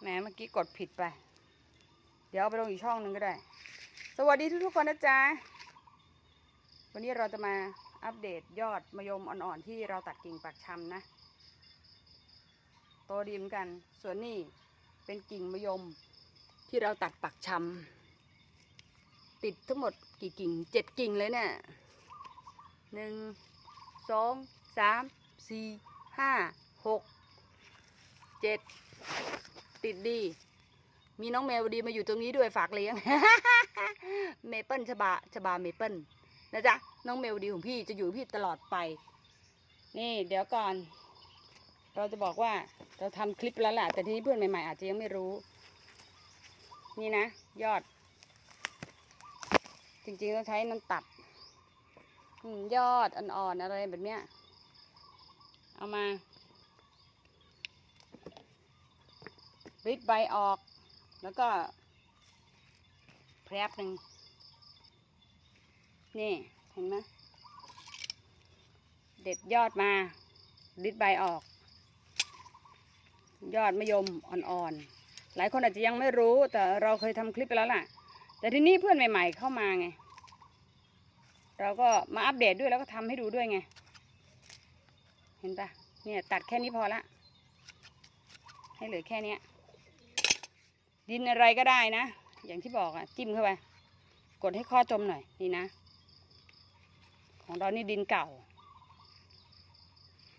แหมเมื่อกี้กดผิดไป เดี๋ยวเอาไปลงอีกช่องหนึ่งก็ได้ สวัสดีทุกๆคนนะจ๊ะ วันนี้เราจะมาอัปเดตยอดมะยมอ่อนๆ ที่เราตัดกิ่งปักชำนะ โตดีเหมือนกัน ส่วนนี้เป็นกิ่งมะยมที่เราตัดปักชำติดทั้งหมดกี่กิ่งเจ็ดกิ่งเลยเนี่ยหนึ่งสองสามสี่ห้าหกเจ็ด ติดดี มีน้องแมวดีมาอยู่ตรงนี้ด้วยฝากเลี้ยง เมเปิลชบาชบาเมเปิลนะจ๊ะน้องเมลดีของพี่จะอยู่พี่ตลอดไป นี่ เดี๋ยวก่อน เราจะบอกว่าเราทำคลิปแล้วแหละแต่ทีนี้เพื่อนใหม่ๆอาจจะยังไม่รู้ นี่นะ ยอด จริงๆต้องใช้น้ำตัดยอดอ่อนๆอะไรแบบเนี้ย เอามา ริดใบออก แล้วก็แพรบหนึ่งนี่ เห็นไหมเด็ดยอดมาริดใบออก ยอดมะยมอ่อนๆ หลายคนอาจจะยังไม่รู้ แต่เราเคยทำคลิปไปแล้วล่ะ แต่ทีนี้เพื่อนใหม่ ๆ เข้ามาไง เราก็มาอัปเดตด้วยแล้วก็ทำให้ดูด้วยไง เห็นปะเนี่ยตัดแค่นี้พอละ ให้เหลือแค่เนี้ย ดินอะไรก็ได้นะ อย่างที่บอกอะจิ้มเข้าไป กดให้ข้อจมหน่อยนี่นะ ของเรานี่ดินเก่า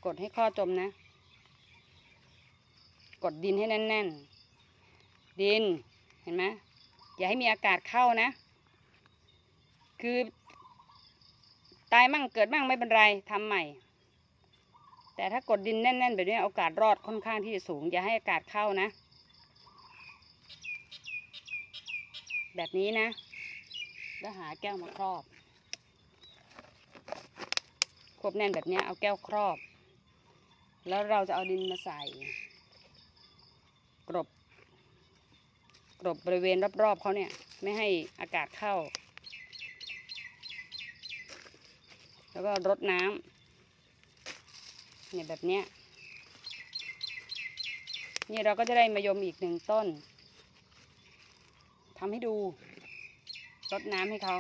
กดให้ข้อจมนะ กดดินให้แน่นๆ ดินเห็นไหมอย่าให้มีอากาศเข้านะ คือ ตายมั่งเกิดมั่งไม่เป็นไรทำใหม่ แต่ถ้า กดดินแน่นๆแบบนี้โอกาสรอดค่อนข้างที่จะสูง อย่าให้อากาศเข้านะ แบบนี้นะ แล้วหาแก้วมาครอบควบแน่นแบบนี้เอาแก้วครอบ แล้วเราจะเอาดินมาใส่ กรบ กรบบริเวณรอบๆเขาเนี่ย ไม่ให้อากาศเข้า แล้วก็รดน้ำเนี่ยแบบนี้นี่เราก็จะได้มายมอีกหนึ่งต้น ทำให้ดูรดน้ำให้เขา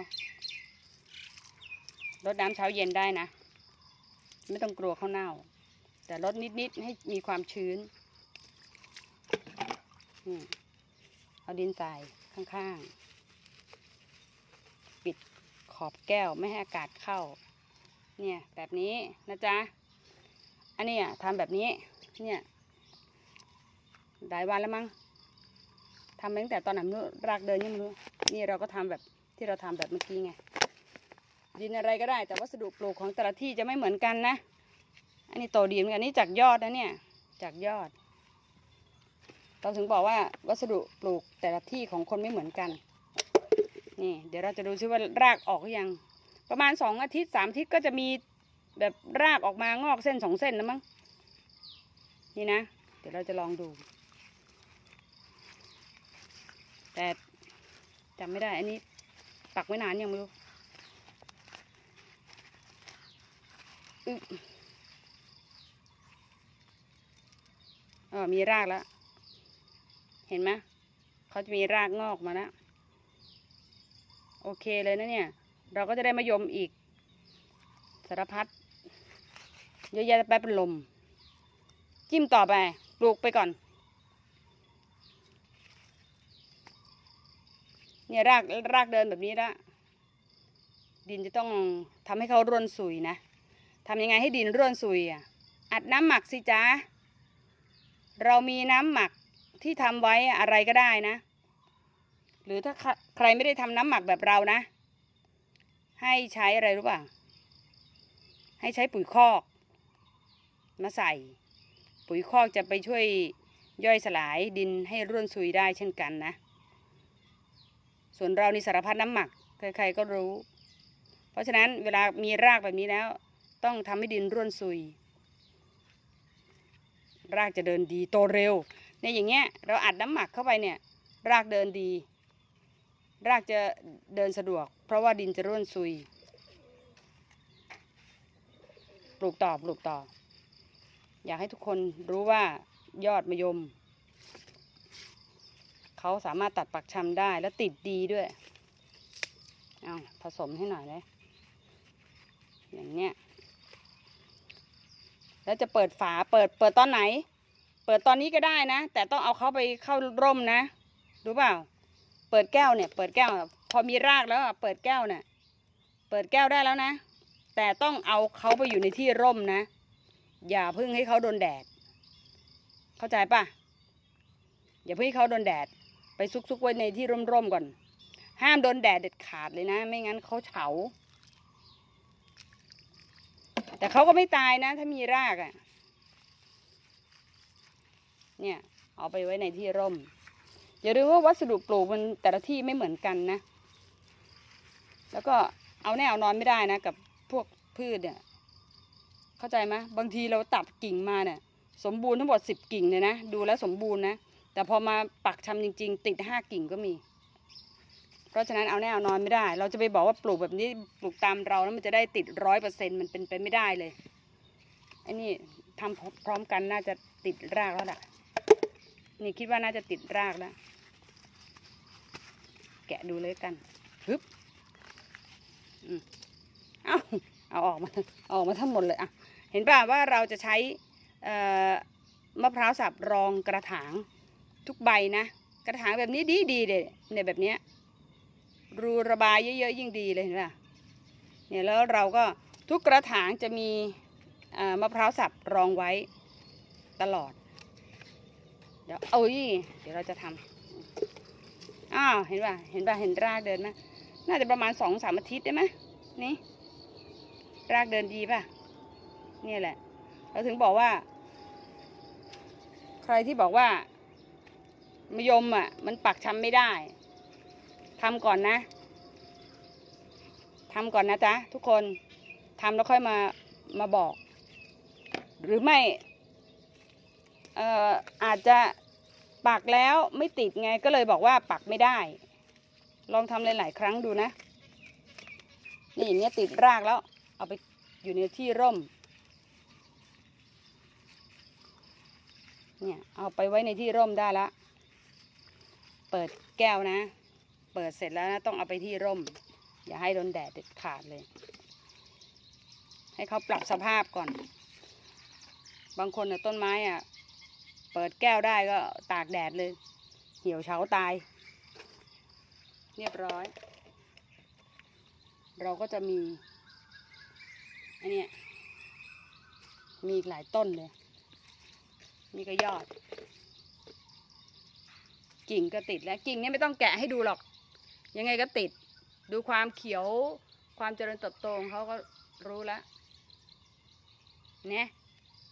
รดน้ำเช้าเย็นได้นะ ไม่ต้องกลัวข้าวเน่า แต่รดนิดๆให้มีความชื้นเอาดินใส่ข้างๆ ปิดขอบแก้วไม่ให้อากาศเข้า เนี่ยแบบนี้นะจ๊ะ อันนี้ทำแบบนี้ เนี่ยหลายวันแล้วมั้ง ทำมาตั้งแต่ตอนไหนไม่รู้รากเดินยังไม่รู้ นี่เราก็ทำแบบที่เราทำแบบเมื่อกี้ไง ดินอะไรก็ได้ แต่วัสดุปลูกของแต่ละที่จะไม่เหมือนกันนะ อันนี้โตดีเหมือนกันนี่จากยอดนะเนี่ย จากยอด เราถึงบอกว่าวัสดุปลูกแต่ละที่ของคนไม่เหมือนกัน นี่ เดี๋ยวเราจะดูซิว่ารากออกหรือยัง ประมาณสองอาทิตย์สามอาทิตย์ก็จะมีแบบรากออกมางอกเส้นสองเส้นแล้วมั้ง นี่นะ เดี๋ยวเราจะลองดู แต่จำไม่ได้อันนี้ปักไว้นานยังไม่รู้อึ๊บเออมีรากแล้ว เห็นไหมเขาจะมีรากงอกมาแล้วโอเคเลยนะเนี่ย เราก็จะได้มะยมอีกสารพัดเยอะแยะไปเป็นลม จิ้มต่อไป ปลูกไปก่อน เนี่ยรากรากเดินแบบนี้ละดินจะต้องทำให้เขาร่วนสุยนะทำยังไงให้ดินร่วนสุยอะอัดน้ำหมักสิจ้าเรามีน้ำหมักที่ทำไว้อะไรก็ได้นะ หรือถ้าใครไม่ได้ทำน้ำหมักแบบเรานะ ให้ใช้อะไรรู้ป่ะให้ใช้ปุ๋ยคอก มาใส่ ปุ๋ยคอกจะไปช่วยย่อยสลายดินให้ร่วนซุยได้เช่นกันนะ ส่วนเรานี่สารพัดน้ำหมัก ใครๆก็รู้ เพราะฉะนั้นเวลามีรากแบบนี้แล้ว ต้องทำให้ดินร่วนซุย รากจะเดินดีโตเร็วในอย่างเงี้ยเราอัดน้ำหมักเข้าไปเนี่ย รากเดินดี รากจะเดินสะดวก เพราะว่าดินจะร่วนซุยปลูกต่อปลูกต่อ อยากให้ทุกคนรู้ว่ายอดมะยม เขาสามารถตัดปักชำได้แล้วติดดีด้วยเอาผสมให้หน่อยเลยอย่างเนี้ยแล้วจะเปิดฝาเปิดเปิดตอนไหน เปิดตอนนี้ก็ได้นะ แต่ต้องเอาเขาไปเข้าร่มนะรู้เปล่า เปิดแก้วเนี่ย เปิดแก้ว พอมีรากแล้วอะเปิดแก้วเนี่ยเปิดแก้วได้แล้วนะ แต่ต้องเอาเขาไปอยู่ในที่ร่มนะ อย่าเพึ่งให้เขาโดนแดด เข้าใจปะอย่าเพึ่งให้เขาโดนแดด ไปซุกๆไว้ในที่ร่มๆก่อน ห้ามโดนแดดเด็ดขาดเลยนะ ไม่งั้นเขาเฉา แต่เขาก็ไม่ตายนะ ถ้ามีรากอะ่ะ เนี่ย เอาไปไว้ในที่ร่ม อย่าลืมว่าวัสดุปลูกมันแต่ละที่ไม่เหมือนกันนะ แล้วก็เอาแน่เอานอนไม่ได้นะ กับพวกพืชเนี่ย เข้าใจไหมบางทีเราตัดกิ่งมาเนี่ย สมบูรณ์ทั้งหมดสิบกิ่งเลยนะ ดูแล้วสมบูรณ์นะ แต่พอมาปักชำจริง ๆ ติดห้ากิ่งก็มี เพราะฉะนั้นเอาแน่เอานอนไม่ได้ เราจะไปบอกว่าปลูกแบบนี้ปลูกตามเราแล้วมันจะได้ติดร้อยเปอร์เซ็นมันเป็นไปไม่ได้เลยไอ้นี่ทำพร้อมกันน่าจะติดรากแล้วล่ะ นี่คิดว่าน่าจะติดรากแล้ว แกะดูเลยกันฮึบอืมเอาเอาออกมาเอาออกมาทั้งหมดเลยอะ เห็นป่ะว่าเราจะใช้มะพร้าวสับรองกระถาง ทุกใบนะ กระถางแบบนี้ดีดีๆเลยเนี่ยแบบเนี้ยรูระบายเยอะๆยิ่งดีเลยเห็นป่ะเนี่ยแล้วเราก็ทุกกระถางจะมีมะพร้าวสับรองไว้ตลอด เดี๋ยวเอาอีเดี๋ยวเราจะทำอ้าวเห็นป่ะเห็นป่ะเห็นรากเดินไหมน่าจะประมาณสองสามอาทิตย์ได้ไหมนี่รากเดินดีป่ะเนี่ยแหละ เราถึงบอกว่า ใครที่บอกว่า มะยมอะ มันปักชำไม่ได้ทำก่อนนะทำก่อนนะจ๊ะทุกคนทำแล้วค่อยมามาบอก หรือไม่เอ่ออาจจะปักแล้วไม่ติดไงก็เลยบอกว่าปักไม่ได้ ลองทำหลาย ๆ ครั้งดูนะ นี่อย่างเนี้ยติดรากแล้ว เอาไปอยู่ในที่ร่ม เนี่ย เอาไปไว้ในที่ร่มได้และ เปิดแก้วนะ เปิดเสร็จแล้วนะต้องเอาไปที่ร่ม อย่าให้โดนแดดเด็ดขาดเลย ให้เขาปรับสภาพก่อน บางคนเนี่ยต้นไม้อะ เปิดแก้วได้ก็ตากแดดเลย เหี่ยวเฉาตาย เรียบร้อย เราก็จะมีอันนี้มีอีกหลายต้นเลย นี่ก็ยอด กิ่งก็ติดแล้วกิ่งเนี่ยไม่ต้องแกะให้ดูหรอก ยังไงก็ติด ดูความเขียวความเจริญเติบโตของเขาก็รู้แล้วเนี่ย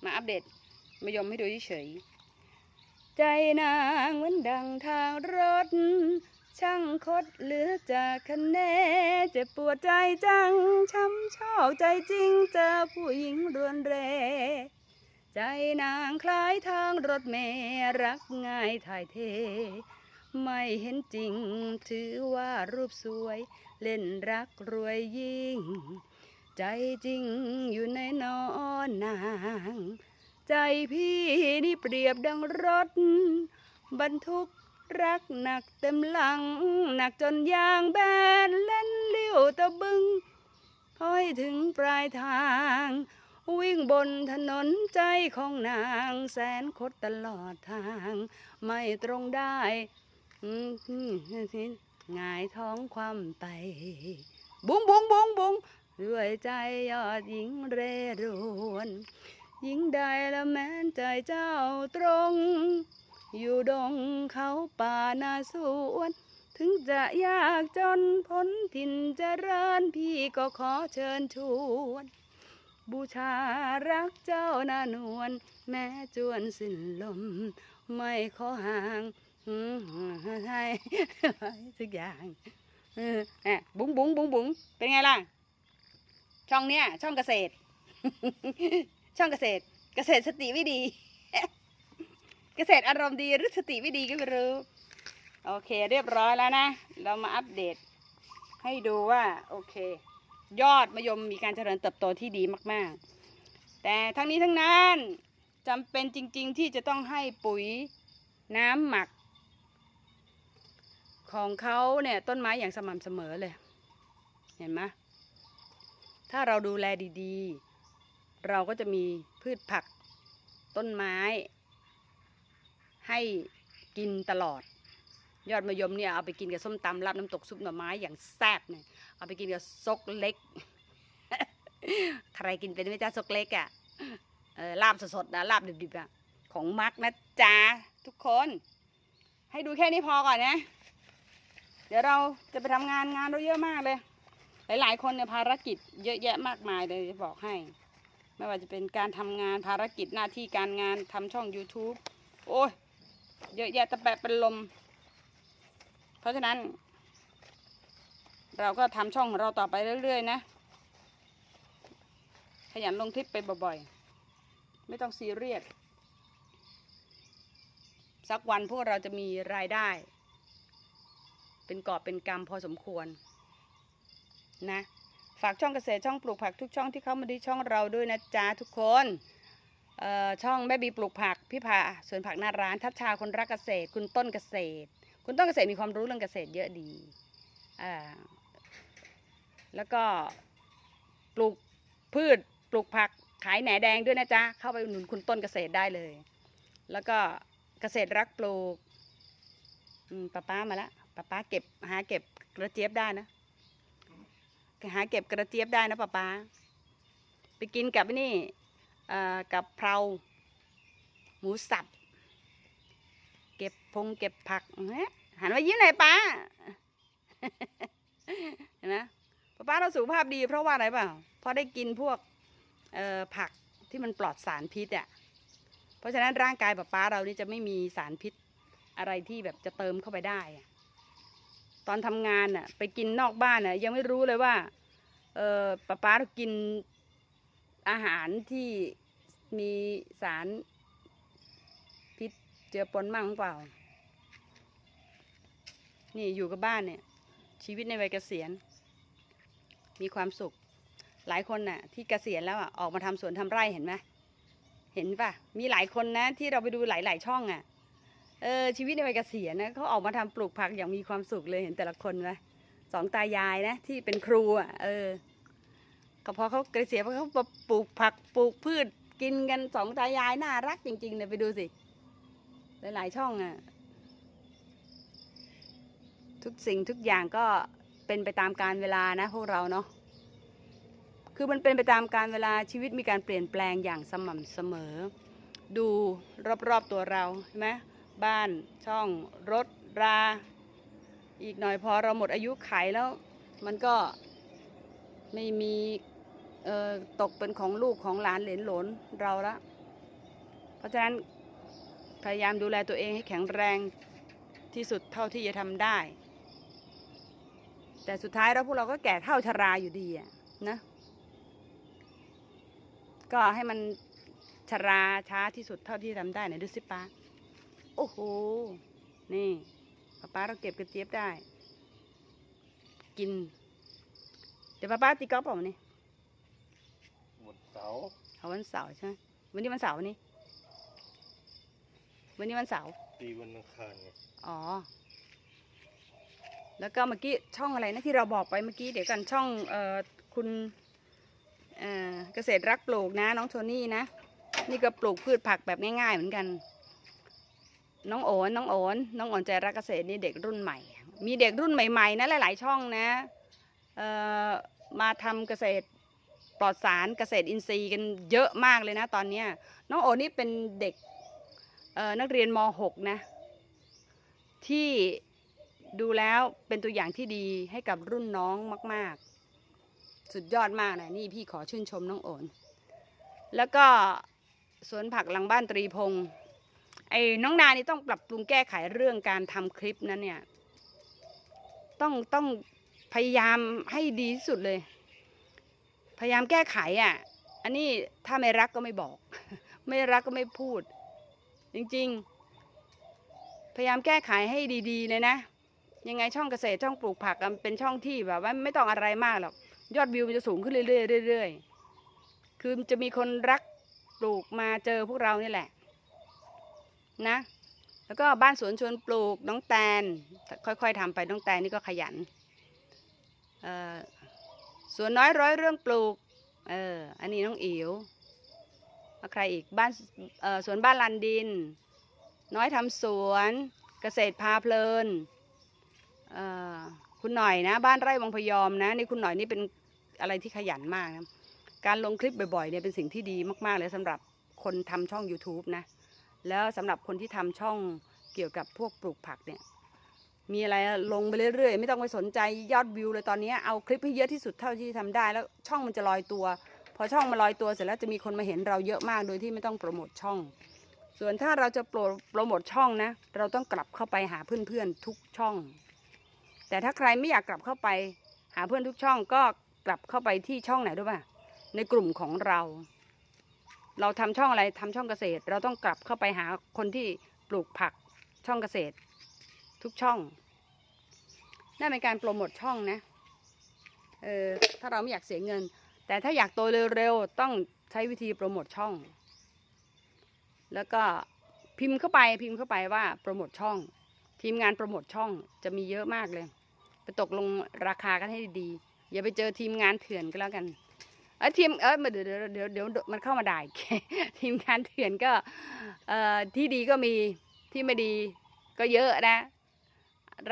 มาอัปเดตมายมให้ดูเฉยใจนางเหมือนดังทางรถ ช่างคดเหลือจากคะแนนเจ็บปวดใจจังช้ำชอกใจจริงเจอผู้หญิงรวนเร ใจนางคล้ายทางรถเมรักง่ายถ่ายเท ไม่เห็นจริง ถือว่ารูปสวย เล่นรักรวยยิ่ง ใจจริงอยู่ในนอนนาง ใจพี่นี่เปรียบดังรถ บรรทุกรักหนักเต็มหลัง หนักจนยางแบนเล่นเลี้ยวตะบึงพอใหถึงปลายทาง วิ่งบนถนนใจของนางแสนคดตลอดทาง ไม่ตรงได้อืมหงายท้องความไป บุ้งบุ้งบุ้งบุ้งด้วยใจยอดหญิงเร่รวนหญิงใดละแม้นใจเจ้าตรง อยู่ดงเขาป่านาสวนถึงจะยากจนพ้นถิ่นเจริญพี่ก็ขอเชิญชวน บูชารักเจ้านานวลแม้จวนสิ้นลม ไม่ขอห่างให้สักอย่างเออแหมบุ้งบุ้งบุ้งบุ้งเป็นไงล่ะ ช่องเนี้ย ช่องเกษตร ช่องเกษตร เกษตรสติไม่ดี เกษตรอารมณ์ดีหรือสติไม่ดีก็ไม่รู้ โอเค เรียบร้อยแล้วนะ เรามาอัปเดต ให้ดูว่า โอเค ยอดมะยมมีการเจริญเติบโตที่ดีมากๆ แต่ทั้งนี้ทั้งนั้นจำเป็นจริงๆที่จะต้องให้ปุ๋ยน้ำหมัก ของเขาเนี่ยต้นไม้อย่างสม่ำเสมอเลย เห็นไหมถ้าเราดูแลดีๆ เราก็จะมีพืชผักต้นไม้ ให้กินตลอด ยอดมะยมเนี่ยเอาไปกินกับส้มตำรับน้ำตกซุปหน่อไม้อย่างแซ่บเนี่ย เอาไปกินกับซกเล็ก ใครกินเป็นไหม่จ้าซกเล็กอะ่ะเออลาบสดๆนะลาบดิบๆอะของมักนะจ๊ะทุกคน ให้ดูแค่นี้พอก่อนนะ เดี๋ยวเราจะไปทำงานงานเราเยอะมากเลย หลาย ๆ คนเนี่ยภารกิจเยอะแยะมากมายเลยจะบอกให้ ไม่ว่าจะเป็นการทำงานภารกิจหน้าที่การงานทำช่อง YouTube โอ้ยเยอะแยะตะแปะเป็นลม เพราะฉะนั้น เราก็ทำช่องของเราต่อไปเรื่อย ๆ นะ ขยันลงคลิปไปบ่อยๆ ไม่ต้องซีเรียสสักวันพวกเราจะมีรายได้ เป็นกอบเป็นกรรมพอสมควร นะ ฝากช่องเกษตรช่องปลูกผักทุกช่องที่เข้ามาที่ช่องเราด้วยนะจ๊ะทุกคนช่องแม่บีปลูกผักพี่พาสวนผักหน้าร้านทัชชาคนรักเกษตร คุณต้นเกษตร คุณต้นเกษตรมีความรู้เรื่องเกษตรเยอะดีอ่า แล้วก็ปลูกพืชปลูกผักขายแหนแดงด้วยนะจ๊ะ เข้าไปหนุนคุณต้นเกษตรได้เลย แล้วก็เกษตรรักปลูกป้าป้ามาละป้าป้าเก็บหาเก็บกระเจี๊ยบได้นะหาเก็บกระเจี๊ยบได้นะป้าป้าไปกินกับนี่กับเพราหมูสับ เก็บพงเก็บผักเฮ้ยหันมายิ้มหน่อยป้าเห็นไหม ป้าป้าเราสุขภาพดีเพราะว่าอะไรเปล่าเพราะได้กินพวกผักที่มันปลอดสารพิษอะเพราะฉะนั้นร่างกายป้าป้าเรานี่จะไม่มีสารพิษอะไรที่แบบจะเติมเข้าไปได้อตอนทำงานน่ะ ไปกินนอกบ้านน่ะ ยังไม่รู้เลยว่า เออป้าป้าเรากินอาหารที่มีสารพิษเจือปนมั่งหรือเปล่า นี่อยู่กับบ้านเนี่ย ชีวิตในวัยเกษียณ มีความสุข หลายคนน่ะ ที่เกษียณแล้วอะออกมาทำสวนทำไร่เห็นไหมเห็นปะมีหลายคนนะ ที่เราไปดูหลาย ๆ ช่องอะเออชีวิตในวัยเกษียณนะเขาออกมาทำปลูกผักอย่างมีความสุขเลยเห็นแต่ละคนไหมสองตายายนะ ที่เป็นครูอะเออก็พอเขาเกษียณเขามาปลูกผักปลูกพืชกินกันสองตายายน่ารักจริงๆเนี่ยไปดูสิ หลายๆช่องอะ ทุกสิ่งทุกอย่างก็ เป็นไปตามการเวลานะพวกเราเนาะคือมันเป็นไปตามการเวลาชีวิตมีการเปลี่ยนแปลงอย่างสม่ำเสมอ ดูรอบๆตัวเราใช่ไหมบ้านช่องรถรา อีกหน่อยพอเราหมดอายุไขแล้ว มันก็ไม่มีตกเป็นของลูกของหลานเหลนหลนเราละ เพราะฉะนั้นพยายามดูแลตัวเองให้แข็งแรงที่สุดเท่าที่จะทำได้ แต่สุดท้ายแล้วพวกเราก็แก่เท่าชราอยู่ดีอะนะ ก็ให้มันชราช้าที่สุดเท่าที่ทำได้ไหนดูสิป้าโอ้โห นี่ป้าป้าเราเก็บกระเจี๊ยบได้ กิน เดี๋ยวป้าป้าตีกอล์ฟเปล่าวันนี้หมดเสาร์เอาวันเสาร์ใช่ไหมวันนี้วันเสาร์วันนี้วันนี้วันเสาร์ตีวันอังคารไงอ๋อ แล้วก็เมื่อกี้ช่องอะไรนะที่เราบอกไปเมื่อกี้เดี๋ยวกันช่องเอ่อคุณเเกษตรรักปลูกนะน้องโทนี่นะ นี่ก็ปลูกพืชผักแบบง่าย ๆ เหมือนกัน น้องโอนน้องโอนน้องโอนใจรักเกษตรนี่เด็กรุ่นใหม่ มีเด็กรุ่นใหม่ๆนะหลาย ๆ ช่องนะเอ่อมาทำเกษตรปลอดสารเกษตรอินทรีย์กันเยอะมากเลยนะตอนนี้น้องโอนนี่เป็นเด็กนักเรียนม .6 นะที่ ดูแล้วเป็นตัวอย่างที่ดีให้กับรุ่นน้องมาก ๆ สุดยอดมากนะนี่พี่ขอชื่นชมน้องโอนแล้วก็สวนผักหลังบ้านตรีพงศ์ไอ้น้องนานี่ต้องปรับปรุงแก้ไขเรื่องการทำคลิปนั้นเนี่ย ต้องต้องพยายามให้ดีที่สุดเลย พยายามแก้ไขอะ อันนี้ถ้าไม่รักก็ไม่บอก ไม่รักก็ไม่พูด จริง ๆ พยายามแก้ไขให้ดี ๆ เลยนะ ยังไงช่องเกษตรช่องปลูกผักมันเป็นช่องที่แบบว่าไม่ต้องอะไรมากหรอกยอดวิวมันจะสูงขึ้นเรื่อยๆเรื่อยๆคือจะมีคนรักปลูกมาเจอพวกเรานี่แหละ นะ แล้วก็บ้านสวนชวนปลูกน้องแตน ค่อยๆทำไปน้องแตนนี่ก็ขยันสวนน้อยร้อยเรื่องปลูกเอออันนี้น้องอิ๋วใครอีกบ้านสวนบ้านลันดิน น้อยทำสวนเกษตรพาเพลิน คุณหน่อยนะ บ้านไร่วังพยอมนะนี่คุณหน่อยนี่เป็นอะไรที่ขยันมากนะการลงคลิปบ่อยๆเนี่ยเป็นสิ่งที่ดีมากๆเลยสำหรับคนทำช่อง YouTube นะ แล้วสำหรับคนที่ทำช่องเกี่ยวกับพวกปลูกผักเนี่ย มีอะไรลงไปเรื่อยๆ ไม่ต้องไปสนใจยอดวิวเลยตอนนี้เอาคลิปให้เยอะที่สุดเท่าที่ทำได้ แล้วช่องมันจะลอยตัว พอช่องมันลอยตัวเสร็จแล้วจะมีคนมาเห็นเราเยอะมากโดยที่ไม่ต้องโปรโมทช่อง ส่วนถ้าเราจะโปรโปรโมทช่องนะ เราต้องกลับเข้าไปหาเพื่อนๆทุกช่อง แต่ถ้าใครไม่อยากกลับเข้าไป หาเพื่อนทุกช่องก็กลับเข้าไปที่ช่องไหนรู้ป่ะในกลุ่มของเรา เราทำช่องอะไรทำช่องเกษตร เราต้องกลับเข้าไปหาคนที่ปลูกผักช่องเกษตร ทุกช่องนั่นเป็นการโปรโมทช่องนะเออถ้าเราไม่อยากเสียเงิน แต่ถ้าอยากโตเร็วๆต้องใช้วิธีโปรโมทช่อง แล้วก็พิมพ์เข้าไปพิมพ์เข้าไปว่าโปรโมทช่อง ทีมงานโปรโมทช่องจะมีเยอะมากเลย ไปตกลงราคากันให้ดีๆอย่าไปเจอทีมงานเถื่อนก็แล้วกันเอยทีมเออเดี๋ยวเดี๋ยวเดี๋ยวเดี๋ยวมันเข้ามาด่าอีกทีมงานเถื่อนก็เอ่อที่ดีก็มีที่ไม่ดีก็เยอะนะ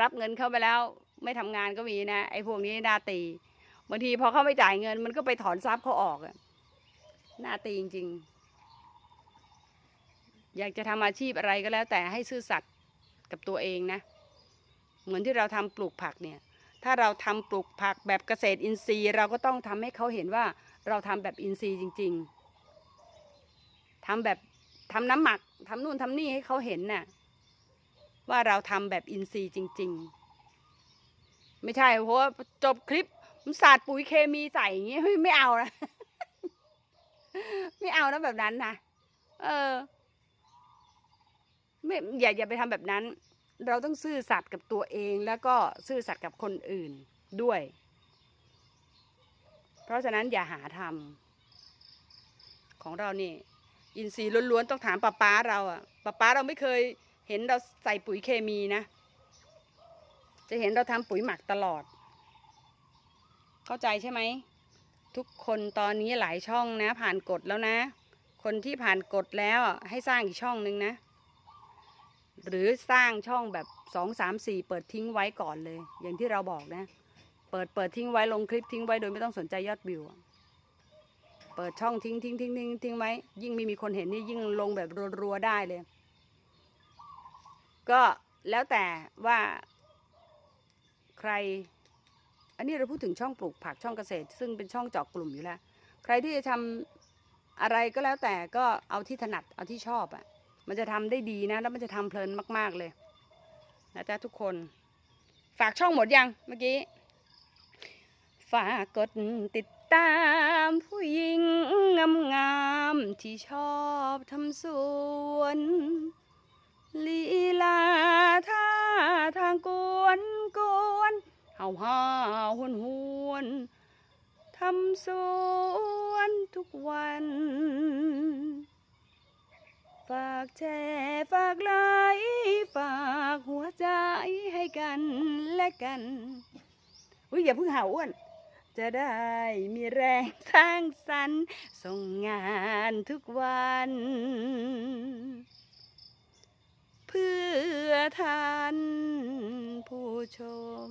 รับเงินเข้าไปแล้วไม่ทำงานก็มีนะไอ้พวกนี้น้าตีบางทีพอเข้าไม่จ่ายเงิน มันก็ไปถอนทรัพย์เขาออกอะน้าตีจริง ๆ อยากจะทำอาชีพอะไรก็แล้วแต่ให้ซื่อสัตย์กับตัวเองนะ เหมือนที่เราทำปลูกผักเนี่ย ถ้าเราทำปลูกผักแบบเกษตรอินทรีย์ เราก็ต้องทำให้เขาเห็นว่าเราทำแบบอินทรีย์จริง ๆทำแบบทำน้ำหมักทำนู่นทำนี่ให้เขาเห็นน่ะว่าเราทำแบบอินทรีย์จริง ๆ ไม่ใช่เพราะว่าจบคลิปมันสาดปุ๋ยเคมีใส่อย่างเงี้ยไม่ไม่เอานะไม่เอานะแบบนั้นนะเออ ไม่อย่าอย่าไปทำแบบนั้น เราต้องซื่อสัตย์กับตัวเองแล้วก็ซื่อสัตย์กับคนอื่นด้วย เพราะฉะนั้นอย่าหาทำของเรานี่ อินทรีย์ล้วนๆต้องถามป้าป้าเราอะป้าป้าเราไม่เคยเห็นเราใส่ปุ๋ยเคมีนะ จะเห็นเราทำปุ๋ยหมักตลอด เข้าใจใช่ไหม ทุกคนตอนนี้หลายช่องนะ ผ่านกฎแล้วนะ คนที่ผ่านกฎแล้วให้สร้างอีกช่องนึงนะ หรือสร้างช่องแบบสองสามสี่เปิดทิ้งไว้ก่อนเลย อย่างที่เราบอกนะ เปิดเปิดทิ้งไว้ลงคลิปทิ้งไว้โดยไม่ต้องสนใจยอดวิวเปิดช่องทิ้งทิ้งทิ้งทิ้งทิ้งไว้ยิ่งไม่มีคนเห็นนี่ยิ่งลงแบบรัวๆได้เลย ก็แล้วแต่ว่าใคร อันนี้เราพูดถึงช่องปลูกผักช่องเกษตร ซึ่งเป็นช่องเจาะกลุ่มอยู่แล้ว ใครที่จะทำอะไรก็แล้วแต่ก็เอาที่ถนัดเอาที่ชอบอะ่ะ มันจะทำได้ดีนะ แล้วมันจะทำเพลินมาก ๆเลยนะจ๊ะทุกคน ฝากช่องหมดยังเมื่อกี้ ฝากกดติดตามผู้หญิงงามๆที่ชอบทำสวนลีลาท่าทางกวนกวนเฮาฮาหวนหวนทำสวนทุกวัน ฝากแชร์ฝากไลค์ฝากหัวใจให้กันและกันอุ้ยอย่าเพิ่งห่าอ้วน จะได้มีแรงสร้างสรรค์ส่งงานทุกวัน เพื่อท่านผู้ชม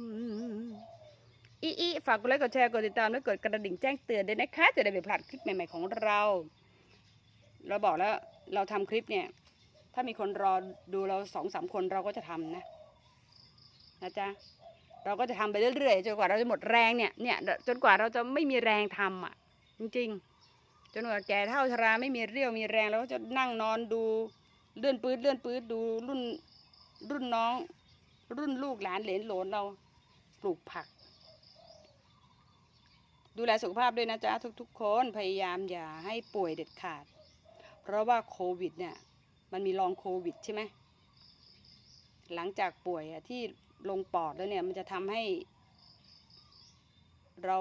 อีอีฝากกดไลค์กดแชร์กดติดตามและกดกระดิ่งแจ้งเตือนด้วยนะคะ จะได้ไม่พลาดคลิปใหม่ ๆ ของเรา เราบอกแล้ว เราทำคลิปเนี่ย ถ้ามีคนรอดูเราสองสามคนเราก็จะทำนะนะจ๊ะเราก็จะทำไปเรื่อยๆจนกว่าเราจะหมดแรงเนี่ยเนี่ยจนกว่าเราจะไม่มีแรงทำอะ จริง ๆ จนกว่าแก่เท่าชราไม่มีเรี่ยวมีแรงเราก็จะนั่งนอนดูเลื่อนปื๊ดเลื่อนปื๊ดดูรุ่นรุ่นน้อง รุ่นลูกหลานเหลนหลนเราปลูกผัก ดูแลสุขภาพด้วยนะจ๊ะทุก ๆ คนพยายามอย่าให้ป่วยเด็ดขาด เพราะว่าโควิดเนี่ยมันมีลองโควิดใช่ไหมหลังจากป่วยอะที่ลงปอดแล้วเนี่ยมันจะทำให้ เรา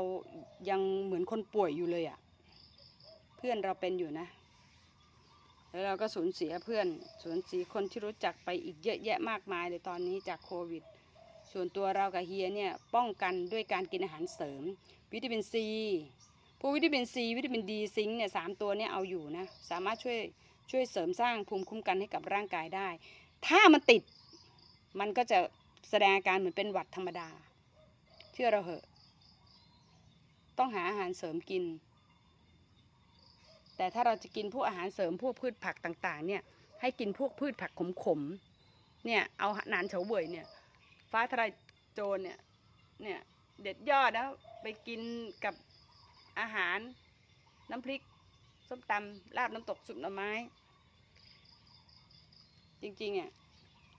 ยังเหมือนคนป่วยอยู่เลยอะ่ะ เพื่อนเราเป็นอยู่นะ แล้วเราก็สูญเสียเพื่อนสูญเสียคนที่รู้จักไปอีกเยอะแยะมากมายเลยตอนนี้จากโควิด ส่วนตัวเรากับเฮียเนี่ยป้องกันด้วยการกินอาหารเสริม วิตามินซี วกวิตามินซีวิตามินดีซิงค์เนี่ยสามตัวเนี่ยเอาอยู่นะ สามารถช่วยช่วยเสริมสร้างภูมิคุ้มกันให้กับร่างกายได้ ถ้ามันติดมันก็จะแสดงอาการเหมือนเป็นหวัดธรรมดา เชื่อเราเหอะ ต้องหาอาหารเสริมกิน แต่ถ้าเราจะกินพวกอาหารเสริมพวกพืชผักต่างๆ เนี่ย ให้กินพวกพืชผักขมๆ เนี่ย เอาหนานเฉาเว่ยเนี่ย ฟ้าทลายโจรเนี่ย เนี่ย เด็ดยอดนะไปกินกับ อาหาร น้ำพริก ส้มตำลาบน้ำตกสุปหน่อไม้ จริงๆอะ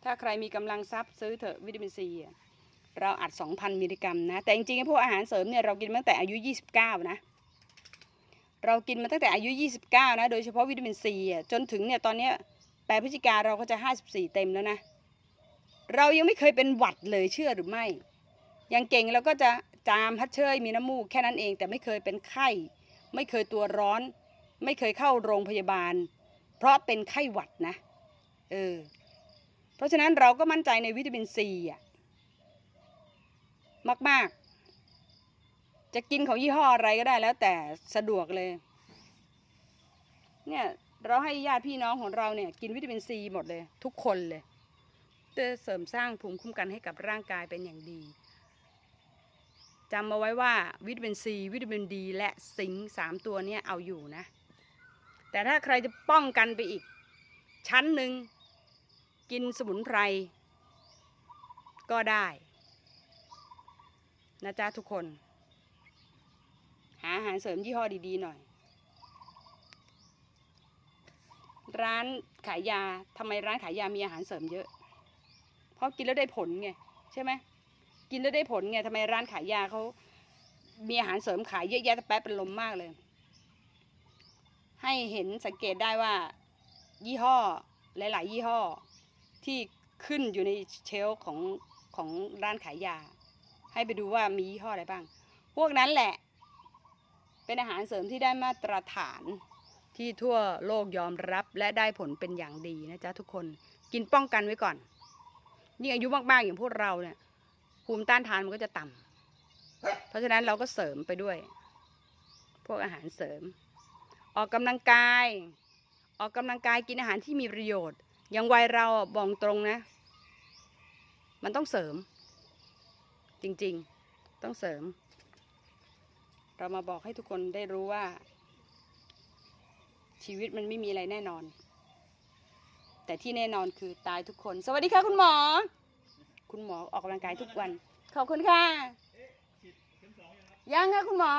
ถ้าใครมีกำลังทรัพย์ซื้อเถอะวิตามินซีอะเราอัด 2,000 มิลลิกรัมนะ แต่จริงๆพวกอาหารเสริมเนี่ยเรากินมาตั้งแต่อายุ 29 นะ เรากินมาตั้งแต่อายุ 29 นะ โดยเฉพาะวิตามินซีอะจนถึงเนี่ยตอนเนี้ยแปดพฤศจิกาเราก็จะ 54 เต็มแล้วนะ เรายังไม่เคยเป็นหวัดเลยเชื่อหรือไม่ย่างเก่งเราก็จะ จามฮัดเชยมีน้ำมูกแค่นั้นเองแต่ไม่เคยเป็นไข้ ไม่เคยตัวร้อน ไม่เคยเข้าโรงพยาบาล เพราะเป็นไข้หวัดนะเออเพราะฉะนั้นเราก็มั่นใจในวิตามินซีอะมาก ๆ จะกินของยี่ห้ออะไรก็ได้แล้วแต่สะดวกเลย เนี่ยเราให้ญาติพี่น้องของเราเนี่ย กินวิตามินซีหมดเลย ทุกคนเลยเพื่อเสริมสร้างภูมิคุ้มกันให้กับร่างกายเป็นอย่างดี จำมาไว้ว่าวิตามินซีวิตามินดีและซิงค์สามตัวนี้เอาอยู่นะ แต่ถ้าใครจะป้องกันไปอีก ชั้นหนึ่งกินสมุนไพร ก็ได้ นะจ๊ะทุกคน หาอาหารเสริมยี่ห้อดี ๆ หน่อย ร้านขายยาทำไมร้านขายยามีอาหารเสริมเยอะ เพราะกินแล้วได้ผลไง ใช่ไหม กินแล้วได้ผลไงทำไมร้านขายยาเขามีอาหารเสริมขายเยอะแยะแต่แป๊บเป็นลมมากเลย ให้เห็นสังเกตได้ว่า ยี่ห้อหลาย ๆ ยี่ห้อ ที่ขึ้นอยู่ในเชลของของร้านขายยา ให้ไปดูว่ามียี่ห้ออะไรบ้าง พวกนั้นแหละ เป็นอาหารเสริมที่ได้มาตรฐานที่ทั่วโลกยอมรับและได้ผลเป็นอย่างดีนะจ๊ะทุกคน กินป้องกันไว้ก่อน ยิ่งอายุมากๆอย่างพวกเราเนี่ย ภูมิต้านทานมันก็จะต่ำเพราะฉะนั้นเราก็เสริมไปด้วย พวกอาหารเสริม ออกกำลังกาย ออกกำลังกายกินอาหารที่มีประโยชน์ อย่างวัยเราอะบอกตรงนะ มันต้องเสริม จริงๆ ต้องเสริม เรามาบอกให้ทุกคนได้รู้ว่า ชีวิตมันไม่มีอะไรแน่นอน แต่ที่แน่นอนคือตายทุกคน สวัสดีค่ะคุณหมอ คุณหมอออกกำลังกายทุกวัน ขอบคุณค่ะ ยังค่ะคุณหมอ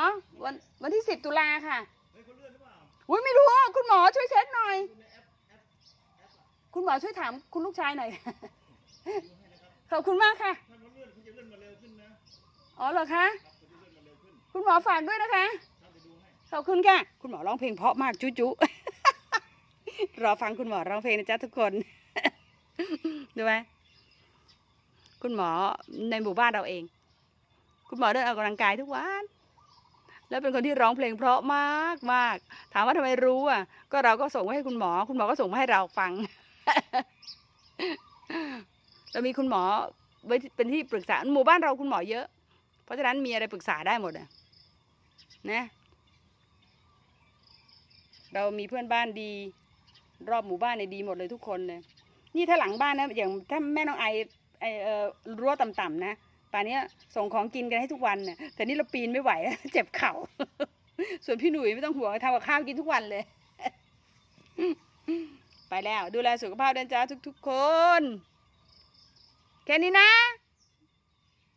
วันวันที่สิบตุลาค่ะอุ้ยไม่รู้อะคุณหมอช่วยเช็คหน่อย คุณหมอช่วยถามคุณลูกชายหน่อยขอบคุณมากค่ะอ๋อเหรอคะ คุณหมอฝากด้วยนะคะ ขอบคุณค่ะ คุณหมอร้องเพลงเพราะมากจุจุรอฟังคุณหมอร้องเพลงนะจ๊ะทุกคน ดูไหม คุณหมอในหมู่บ้านเราเอง คุณหมอเดินออกกำลังกายทุกวัน แล้วเป็นคนที่ร้องเพลงเพราะมากมาก ถามว่าทำไมรู้อะ ก็เราก็ส่งไว้ให้คุณหมอ คุณหมอก็ส่งมาให้เราฟัง เรามีคุณหมอไว้เป็นที่ปรึกษา หมู่บ้านเราคุณหมอเยอะ เพราะฉะนั้นมีอะไรปรึกษาได้หมดอะ นะ เรามีเพื่อนบ้านดี รอบหมู่บ้านเนี่ยดีหมดเลยทุกคนเลยนี่ถ้าหลังบ้านนะอย่างถ้าแม่น้องไอ ไอเออรั้วต่ำๆนะป่านนี้ส่งของกินกันให้ทุกวันเนี่ยแต่นี่เราปีนไม่ไหวเจ็บเข่า ส่วนพี่หนุ่ยไม่ต้องห่วงทำกับข้าวกินทุกวันเลย ไปแล้วดูแลสุขภาพด้วยจ้าทุก ๆ คน แค่นี้นะ